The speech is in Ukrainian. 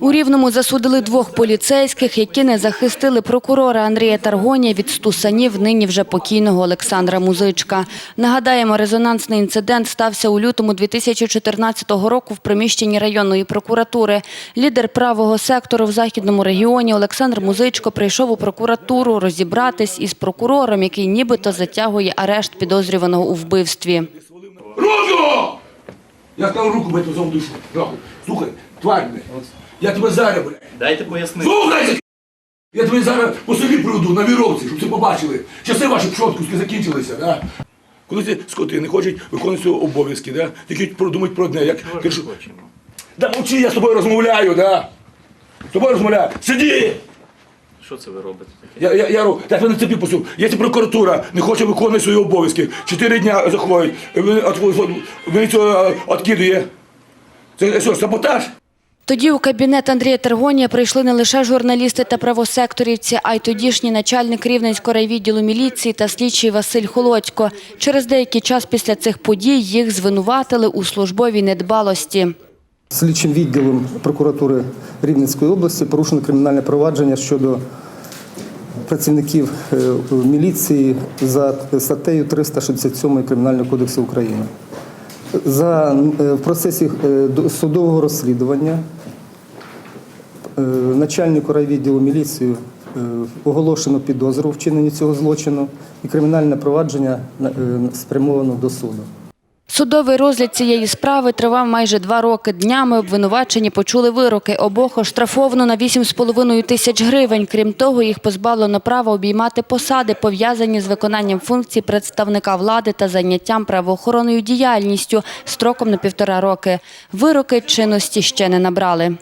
У Рівному засудили двох поліцейських, які не захистили прокурора Андрія Таргонія від стусанів нині вже покійного Олександра Музичка. Нагадаємо, резонансний інцидент стався у лютому 2014 року в приміщенні районної прокуратури. Лідер правого сектору в західному регіоні Олександр Музичко прийшов у прокуратуру розібратись із прокурором, який нібито затягує арешт підозрюваного у вбивстві. Я сказав руку, блядь, зову душу. Нахуй. Слухай, тварь, блядь. Я тебе зараз, блядь. Дайте пояснити. Слухай! Я тебе зараз по селі приведу на віровці, щоб це побачили. Часи ваші пшоткуски закінчилися, да? Коли ці скоти не хочуть виконувати свої обов'язки, да? Тільки продумають про одне, як Ми кажу, хочемо. да мовчи, я з тобою розмовляю, да? З тобою розмовляю. Сиди! Що це ви робите таке? Я, я, я, ру- так ви на цепі посув. Якщо прокуратура не хоче виконувати свої обов'язки, чотири дня заходить, він він це відкидує. Це що, саботаж? Тоді у кабінет Андрія Тергонія прийшли не лише журналісти та правосекторівці, а й тодішній начальник Рівненського райвідділу міліції та слідчий Василь Холодько. Через деякий час після цих подій їх звинуватили у службовій недбалості. Слідчим відділом прокуратури Рівненської області порушено кримінальне провадження щодо працівників е, міліції за статтею 367 Кримінального кодексу України. За е, в процесі е, судового розслідування начальнику райвідділу міліції оголошено підозру вчиненні цього злочину і кримінальне провадження спрямовано до суду. Судовий розгляд цієї справи тривав майже два роки. Днями обвинувачені почули вироки. Обох оштрафовано на 8,5 тисяч гривень. Крім того, їх позбавлено права обіймати посади, пов'язані з виконанням функцій представника влади та заняттям правоохоронною діяльністю строком на півтора роки. Вироки чинності ще не набрали.